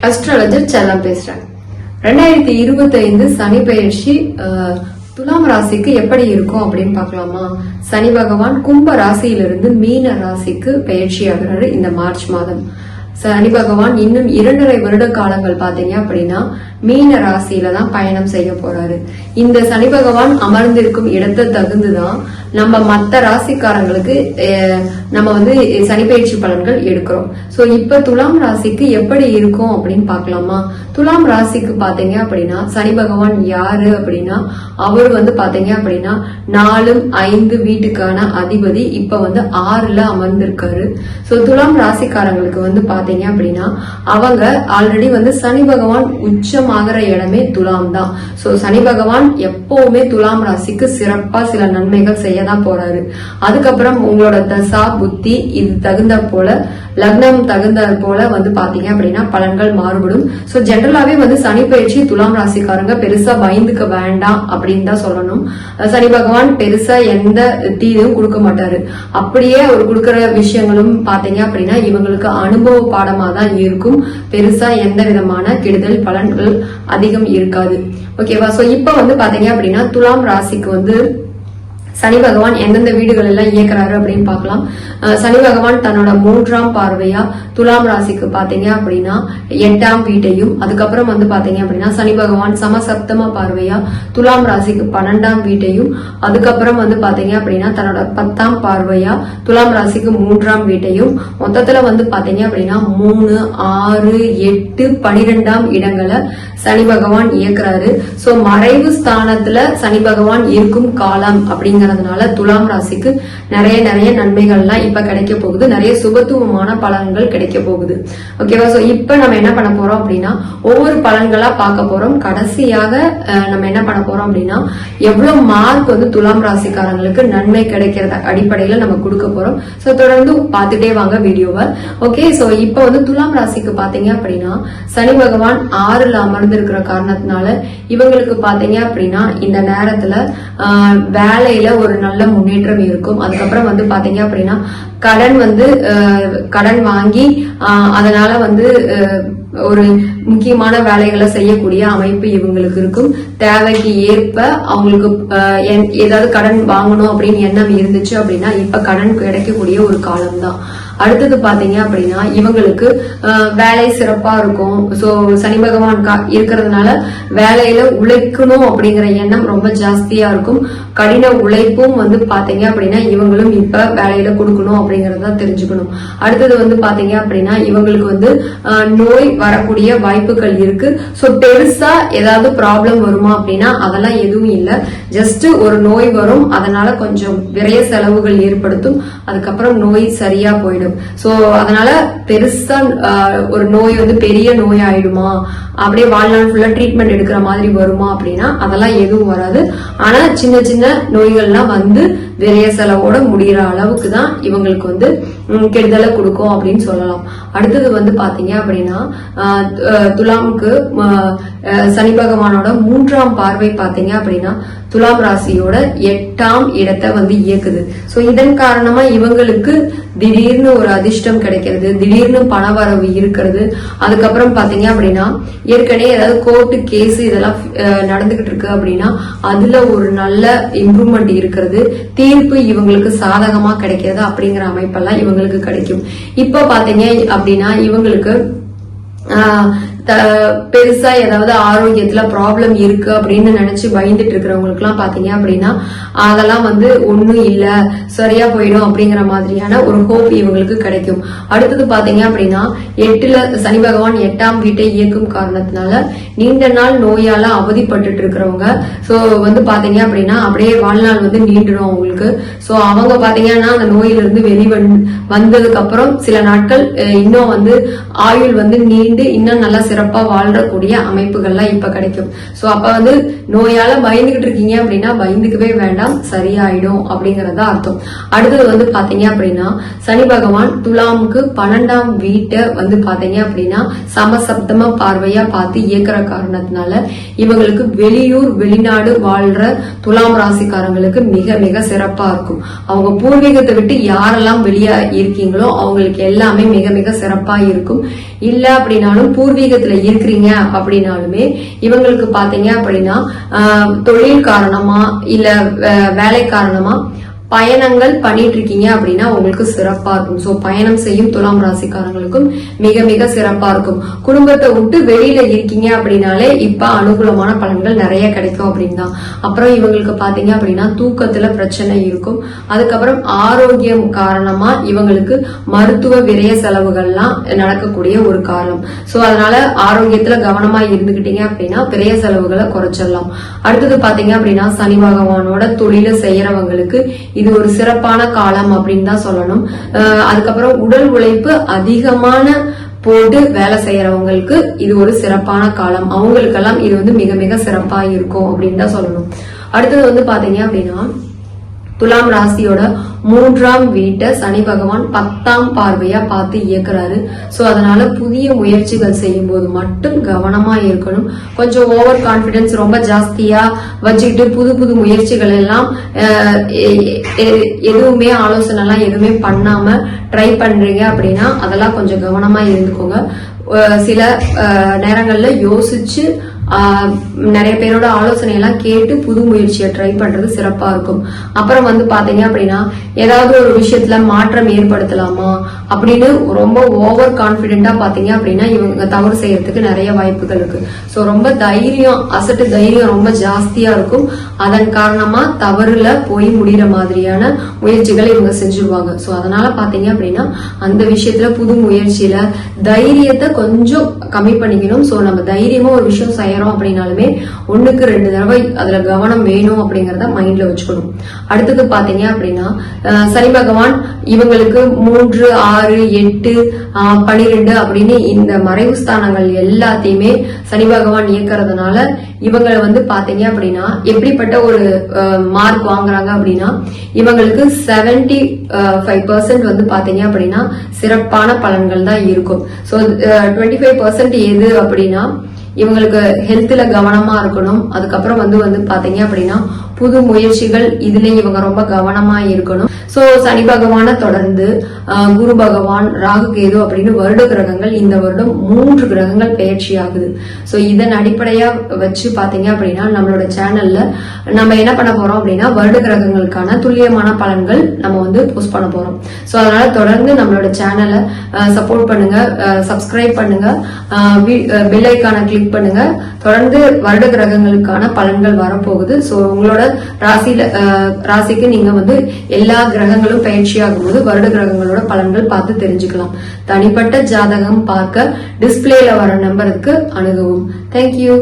Astrologer செல்லம் பேசுறேன் ரெண்டாயிரத்தி இருபத்தி ஐந்து சனி பயிற்சி அஹ், துலாம் ராசிக்கு எப்படி இருக்கும் அப்படின்னு பார்க்கலாமா? சனி பகவான் கும்ப ராசியிலிருந்து மீன ராசிக்கு பயிற்சி ஆகிறாரு இந்த மார்ச் மாதம். சனி பகவான் இன்னும் இரண்டரை வருட காலங்கள் பாத்தீங்க அப்படின்னா மீன ராசியில தான் பயணம் செய்ய போறாரு. இந்த சனி பகவான் அமர்ந்திருக்கும் இடத்தை தகுந்துதான் நம்ம மத்த ராசிக்காரங்களுக்கு நம்ம வந்து சனிப்பயிற்சி பலன்கள் எடுக்கிறோம். ஸோ இப்ப துலாம் ராசிக்கு எப்படி இருக்கும் அப்படின்னு பார்க்கலாமா? துலாம் ராசிக்கு பாத்தீங்க அப்படின்னா சனி பகவான் யாரு அப்படின்னா அவர் வந்து பாத்தீங்க அப்படின்னா நாலும் ஐந்து வீட்டுக்கான அதிபதி இப்ப வந்து ஆறுல அமர்ந்திருக்காரு. ஸோ துலாம் ராசிக்காரங்களுக்கு வந்து பாத்தீங்க அப்படின்னா அவங்க ஆல்ரெடி வந்து சனி பகவான் உச்சமாகிற இடமே துலாம் தான். ஸோ சனி பகவான் எப்பவுமே துலாம் ராசிக்கு சிறப்பா சில நன்மைகள் செய்ய தான் போறாரு. அதுக்கப்புறம் உங்களோட தசா புத்தி இது தகுந்த போல லக்னம் தகுந்த போல வந்து பாத்தீங்க அப்படின்னா பலன்கள் மாறுபடும். சோ ஜென்ரலாவே வந்து சனி பயிற்சி துலாம் ராசிக்காரங்க பெருசா பயந்துக்க வேண்டாம் அப்படின்னு தான் சொல்லணும். சனி பகவான் பெருசா எந்த தீதும் கொடுக்க மாட்டாரு. அப்படியே அவர் கொடுக்குற விஷயங்களும் பாத்தீங்க அப்படின்னா இவங்களுக்கு அனுபவ பாடமா தான் இருக்கும். பெருசா எந்த விதமான கெடுதல் பலன்கள் அதிகம் இருக்காது. ஓகேவா சோ இப்ப வந்து பாத்தீங்க அப்படின்னா துலாம் ராசிக்கு வந்து சனி பகவான் எந்தெந்த வீடுகள் எல்லாம் இயக்குறாரு அப்படின்னு பார்க்கலாம். சனி பகவான் தன்னோட மூன்றாம் பார்வையா துலாம் ராசிக்கு பாத்தீங்க அப்படின்னா எட்டாம் வீட்டையும் அதுக்கப்புறம் வந்து பாத்தீங்க அப்படின்னா சனி பகவான் சமசப்தம பார்வையா துலாம் ராசிக்கு பன்னெண்டாம் வீட்டையும் அதுக்கப்புறம் வந்து பாத்தீங்க அப்படின்னா தன்னோட பத்தாம் பார்வையா துலாம் ராசிக்கு மூன்றாம் வீட்டையும் மொத்தத்துல வந்து பாத்தீங்க அப்படின்னா மூணு ஆறு எட்டு பனிரெண்டாம் இடங்களை சனி பகவான் இயக்குறாரு. சோ மறைவு ஸ்தானத்துல சனி பகவான் இருக்கும் காலம் அப்படிங்கறதுனால துலாம் ராசிக்கு நிறைய நிறைய நன்மைகள்லாம் இப்ப கிடைக்க போகுது. நிறைய சுபத்துவமான பலன்கள் கிடைக்கும் கிடைக்க போகுது. ஓகேவா ஸோ இப்போ நம்ம என்ன பண்ண போறோம் அப்படின்னா ஒவ்வொரு பலன்களா பார்க்க போறோம். கடைசியாக நம்ம என்ன பண்ண போறோம் அப்படின்னா எவ்வளவு மார்க் வந்து துலாம் ராசிக்காரங்களுக்கு நன்மை கிடைக்கிறத அடிப்படையில நம்ம கொடுக்க போறோம். ஸோ தொடர்ந்து பார்த்துட்டே வாங்க வீடியோவை. ஓகே சோ இப்போ வந்து துலாம் ராசிக்கு பாத்தீங்க அப்படின்னா சனி பகவான் ஆறுல அமர்ந்திருக்கிற காரணத்தினால இவங்களுக்கு பாத்தீங்க அப்படின்னா இந்த நேரத்துல ஆஹ், வேலையில ஒரு நல்ல முன்னேற்றம் இருக்கும். அதுக்கப்புறம் வந்து பாத்தீங்க அப்படின்னா கடன் வந்து ஆஹ், கடன் வாங்கி அதனால வந்து ஆஹ், ஒரு முக்கியமான வேலைகளை செய்யக்கூடிய அமைப்பு இவங்களுக்கு இருக்கும். தேவைக்கு ஏற்ப அவங்களுக்கு என்- ஏதாவது கடன் வாங்கணும் அப்படின்னு எண்ணம் இருந்துச்சு அப்படின்னா இப்ப கடன் கிடைக்கக்கூடிய ஒரு காலம் தான் அடுத்தது பாத்தீங்க அப்படின்னா இவங்களுக்கு வேலை சிறப்பா இருக்கும். சோ சனி பகவான் கா- இருக்கிறதுனால வேலையில உழைக்கணும் அப்படிங்கிற எண்ணம் ரொம்ப ஜாஸ்தியா இருக்கும். கடின உழைப்பும் வந்து பாத்தீங்க அப்படின்னா இவங்களும் இப்ப வேலையில கொடுக்கணும் அப்படிங்கறத தெரிஞ்சுக்கணும். அடுத்தது வந்து பாத்தீங்க அப்படின்னா இவங்களுக்கு வந்து நோய் வரக்கூடிய வாய்ப்புகள் இருக்கு. சோ பெருசா ஏதாவது ப்ராப்ளம் வருமா அப்படின்னா அதெல்லாம் எதுவும் இல்ல. ஜஸ்ட் ஒரு நோய் வரும். அதனால கொஞ்சம் விரைய செலவுகள் ஏற்படுத்தும். அதுக்கப்புறம் நோய் சரியா போயிடும். சோ அதனால பெருசா ஒரு நோய் வந்து பெரிய நோய் ஆயிடுமா? அப்படியே வாழ்நாள் ஃபுல்லா ட்ரீட்மெண்ட் எடுக்கிற மாதிரி வருமா அப்படின்னா அதெல்லாம் எதுவும் வராது. ஆனா சின்ன சின்ன நோய்கள்லாம் வந்து விரைய செலவோட முடிகிற அளவுக்கு தான் இவங்களுக்கு வந்து கெடுதலை கொடுக்கும் அப்படின்னு சொல்லலாம். அடுத்தது வந்து பாத்தீங்க அப்படின்னா ஆஹ், அஹ், துலாமுக்கு அஹ், சனி பகவானோட மூன்றாம் பார்வை பாத்தீங்க அப்படின்னா துலாம் ராசியோட எட்டாம் இடத்தை வந்து இயக்குது. சோ இதன் காரணமா இவங்களுக்கு திடீர்னு ஒரு அதிர்ஷ்டம் கிடைக்கிறது திடீர்னு பணவரவு இருக்கிறது. அதுக்கப்புறம் பாத்தீங்க அப்படின்னா ஏற்கனவே ஏதாவது கோர்ட்டு கேஸ் இதெல்லாம் நடந்துகிட்டு இருக்கு அப்படின்னா அதுல ஒரு நல்ல இம்ப்ரூவ்மெண்ட் இருக்கிறது. தீர்ப்பு இவங்களுக்கு சாதகமா கிடைக்கிறது அப்படிங்கிற அமைப்பெல்லாம் இவங்களுக்கு கிடைக்கும். இப்ப பாத்தீங்க அப்படின்னா இவங்களுக்கு ஆஹ் பெருசா ஏதாவது ஆரோக்கியத்துல ப்ராப்ளம் இருக்கு அப்படின்னு நினைச்சு பயந்துட்டு இருக்கிறவங்களுக்கு எல்லாம் பாத்தீங்க அப்படின்னா அதெல்லாம் வந்து ஒண்ணும் இல்ல சரியா போயிடும் அப்படிங்கிற மாதிரியான ஒரு ஹோப் இவங்களுக்கு கிடைக்கும். அடுத்தது பாத்தீங்க அப்படின்னா எட்டுல சனி பகவான் எட்டாம் வீட்டை இயக்கும் காரணத்தினால நீண்ட நாள் நோயால அவதிப்பட்டு இருக்கிறவங்க சோ வந்து பாத்தீங்க அப்படின்னா அப்படியே வாழ்நாள் வந்து நீண்டுடும் அவங்களுக்கு. சோ அவங்க பாத்தீங்கன்னா அந்த நோயிலிருந்து வெளிவந் வந்ததுக்கு அப்புறம் சில நாட்கள் இன்னும் வந்து ஆயுள் வந்து நீண்டு இன்னும் நல்லா சிறப்பா வாழ்றக்கூடிய அமைப்புகள்லாம் இப்ப கிடைக்கும். சோ அப்ப வந்து நோயால பயந்துகிட்டு இருக்கீங்க அப்படின்னா பயந்துக்கவே வேண்டாம் சரியாயிடும் அப்படிங்கறத அர்த்தம். அடுத்தது வந்து பாத்தீங்க அப்படின்னா சனி பகவான் துலாமுக்கு பன்னெண்டாம் வீட்டை வந்து பாத்தீங்க அப்படின்னா சமசப்தமா பார்வையா பார்த்து இயக்குற காரணத்தினால இவங்களுக்கு வெளியூர் வெளிநாடு வாழ்ற துலாம் ராசிக்காரங்களுக்கு மிக மிக சிறப்பா இருக்கும். அவங்க பூர்வீகத்தை விட்டு யாரெல்லாம் வெளியா இருக்கீங்களோ அவங்களுக்கு எல்லாமே மிக மிக சிறப்பா இருக்கும். இல்ல அப்படின்னாலும் பூர்வீகத்தை உத்தியோகத்துல இருக்கிறீங்க அப்படின்னாலுமே இவங்களுக்கு பாத்தீங்க அப்படின்னா ஆஹ், தொழில் காரணமா இல்ல வேலை காரணமா பயணங்கள் பண்ணிட்டு இருக்கீங்க அப்படின்னா உங்களுக்கு சிறப்பா இருக்கும். சோ பயணம் செய்யும் துலாம் ராசிக்காரங்களுக்கும் மிக மிக சிறப்பா இருக்கும். குடும்பத்தை விட்டு வெளியில இருக்கீங்க அப்படின்னாலே இப்ப அனுகூலமான பலன்கள் நிறைய கிடைக்கும் அப்படின்னு. தான் அப்புறம் இவங்களுக்கு பாத்தீங்க அப்படின்னா தூக்கத்துல பிரச்சனை இருக்கும். அதுக்கப்புறம் ஆரோக்கியம் காரணமா இவங்களுக்கு மருத்துவ விரய செலவுகள்லாம் நடக்கக்கூடிய ஒரு காரணம் சோ அதனால ஆரோக்கியத்துல கவனமா இருந்துகிட்டீங்க அப்படின்னா விரய செலவுகளை குறைச்சிடலாம். அடுத்தது பாத்தீங்க அப்படின்னா சனி பகவானோட தொழில செய்யறவங்களுக்கு இது ஒரு சிறப்பான காலம் அப்படின்னு தான் சொல்லணும். அதுக்கப்புறம் உடல் உழைப்பு அதிகமான போட்டு வேலை செய்யறவங்களுக்கு இது ஒரு சிறப்பான காலம். அவங்களுக்கெல்லாம் இது வந்து மிக மிக சிறப்பா இருக்கும் அப்படின்னு தான் சொல்லணும். அடுத்தது வந்து பாத்தீங்க அப்படின்னா துலாம் ராசியோட மூன்றாம் வீட்டை சனி பகவான் பத்தாம் பார்வையா பார்த்து இயக்குறாரு. ஸோ அதனால புதிய முயற்சிகள் செய்யும் போது மட்டும் கவனமா இருக்கணும். கொஞ்சம் ஓவர் கான்பிடன்ஸ் ரொம்ப ஜாஸ்தியா வச்சுக்கிட்டு புது புது முயற்சிகள் எல்லாம் எ- எதுவுமே ஆலோசனை எல்லாம் எதுவுமே பண்ணாம ட்ரை பண்றீங்க அப்படின்னா அதெல்லாம் கொஞ்சம் கவனமா இருந்துக்கோங்க. சில நேரங்களில் நேரங்கள்ல யோசிச்சு நிறைய பேரோட ஆலோசனை எல்லாம் கேட்டு புது முயற்சியை ட்ரை பண்றது சிறப்பா இருக்கும். அப்புறம் வந்து பாத்தீங்க அப்படின்னா ஏதாவது ஒரு விஷயத்துல மாற்றம் ஏற்படுத்தலாமா அப்படின்னு ரொம்ப ஓவர் கான்பிடென்டா பாத்தீங்க அப்படின்னா இவங்க தவறு செய்யறதுக்கு நிறைய வாய்ப்புகள் இருக்கு. ஸோ ரொம்ப தைரியம் அசட்டு தைரியம் ரொம்ப ஜாஸ்தியா இருக்கும். அதன் காரணமா தவறுல போய் முடிகிற மாதிரியான முயற்சிகளை இவங்க செஞ்சிருவாங்க. ஸோ அதனால பாத்தீங்க அப்படின்னா அந்த விஷயத்துல புது முயற்சியில தைரியத்தை கொஞ்சம் கம்மி பண்ணிக்கணும். ஸோ நம்ம தைரியமா ஒரு விஷயம் செய்யறோம் அப்படின்னாலுமே ஒண்ணுக்கு ரெண்டு தடவை அதுல கவனம் வேணும் அப்படிங்கறத மைண்ட்ல வச்சுக்கணும். அடுத்தது பாத்தீங்க அப்படின்னா அஹ், சனி பகவான் இவங்களுக்கு மூன்று ஆறு எட்டு பனிரெண்டு அப்படின்னு இந்த மறைவு ஸ்தானங்கள் எல்லாத்தையுமே சனி பகவான் இயக்குறதுனால இவங்களை வந்து பாத்தீங்க அப்படின்னா எப்படிப்பட்ட ஒரு மார்க் வாங்குறாங்க அப்படின்னா இவங்களுக்கு செவன்டி ஃபைவ் பர்சன்ட் வந்து பாத்தீங்க அப்படின்னா சிறப்பான பலன்கள் தான் இருக்கும். ஸோ டுவெண்ட்டி ஃபைவ் பர்சன்ட் எது அப்படின்னா இவங்களுக்கு ஹெல்த்ல கவனமா இருக்கணும். அதுக்கப்புறம் வந்து வந்து பாத்தீங்க அப்படின்னா புது முயற்சிகள் இதுல இவங்க ரொம்ப கவனமா இருக்கணும். சோ சனி பகவானை தொடர்ந்து குரு பகவான் ராகு கேது அப்படின்னு வருட கிரகங்கள் இந்த வருடம் மூன்று கிரகங்கள் பயிற்சி ஆகுது. சோ இதன் அடிப்படையா வச்சு பாத்தீங்க அப்படின்னா நம்மளோட சேனல்ல நம்ம என்ன பண்ண போறோம் அப்படின்னா வருட கிரகங்களுக்கான துல்லியமான பலன்கள் நம்ம வந்து போஸ்ட் பண்ண போறோம். சோ அதனால தொடர்ந்து நம்மளோட சேனலை சப்போர்ட் பண்ணுங்க சப்ஸ்கிரைப் பண்ணுங்க பெல் ஐக்கான கிளிக் பண்ணுங்க. தொடர்ந்து வருட கிரகங்களுக்கான பலன்கள் வரப்போகுது. சோ உங்களோட ராசியில ராசிக்கு நீங்க வந்து எல்லா கிரகங்களும் பயிற்சியாகும் போது வருட கிரகங்களோட பலன்கள் பார்த்து தெரிஞ்சுக்கலாம். தனிப்பட்ட ஜாதகம் பார்க்க டிஸ்பிளேல வர நம்பருக்கு அணுகவும். தேங்க்யூ